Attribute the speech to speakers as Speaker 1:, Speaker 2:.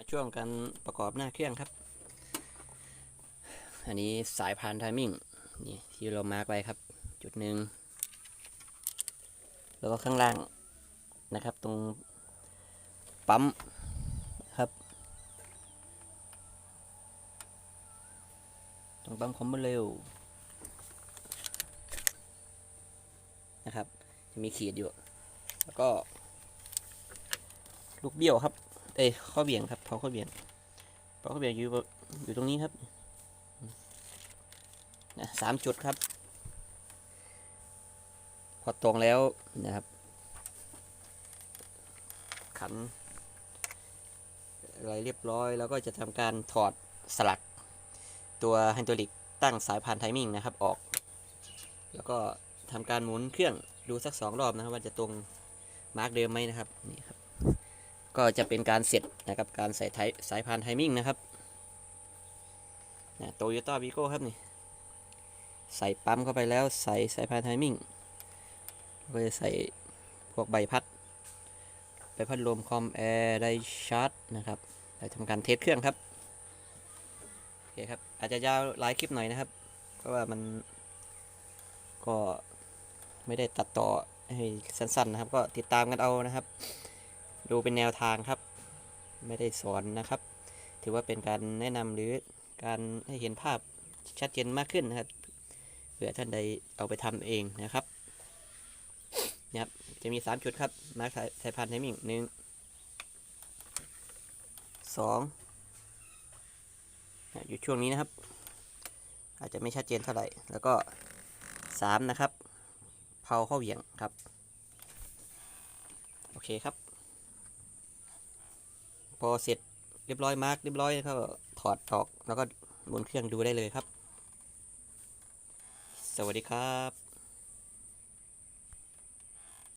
Speaker 1: มาช่วงการประกอบหน้าเครื่องครับ อันนี้สายพานไทมิ่งนี่ที่เรามาร์กไว้ครับ จุดหนึ่งแล้วก็ข้างล่างนะครับ ตรงปั๊มครับ ตรงปั๊มคอมเบเร็วนะครับ จะมีขีดอยู่ แล้วก็ ลูกเบี้ยวครับ เอ้ยข้อเบี่ยงครับพาข้อเบี่ยงพาข้อเบี่ยงอยู่อยู่ตรงนี้ครับนะสามจุดครับ พอตรงแล้วนะครับ ขันอะไรเรียบร้อยแล้วก็จะทำการถอดสลักตัวไฮดรอลิกตั้งสายพานไทมิ่งนะครับออก แล้วก็ทำการหมุนเครื่องดูสักสองรอบนะครับ ว่าจะตรงมาร์กเดิมไหมนะครับนี่ครับ ก็จะเป็นการเสร็จนะครับการใส่ไทสายพานไทมิ่งนะครับโตโยต้าวีโก้ครับนี่ใส่ปั๊มเข้าไปแล้วใส่สายพานไทมิ่งก็จะใส่พวกใบพัดใบพัดลมคอมแอร์ไดชาร์จนะครับไปทำการเทสเครื่องครับโอเคครับอาจจะยาวหลายคลิปหน่อยนะครับ เพราะว่ามันก็ไม่ได้ตัดต่อให้สั้นๆนะครับ ก็ติดตามกันเอานะครับ ดูเป็นแนวทางครับ ไม่ได้สอนนะครับ ถือว่าเป็นการแนะนำหรือการให้เห็นภาพชัดเจนมากขึ้นนะครับเผื่อท่านใดเอาไปทำเองนะครับนี่ยครับจะมี 3 จุดครับมาร์คสายพันธุ์ไทมิ่งหนึ่งสองอยู่ช่วงนี้นะครับ อาจจะไม่ชัดเจนเท่าไหร่ แล้วก็ 3 นะครับ เผาเข้าเหวี่ยงครับ โอเคครับ พอเสร็จเรียบร้อยมาร์กเรียบร้อยก็ถอดออกแล้วก็บนเครื่องดูได้เลยครับ สวัสดีครับ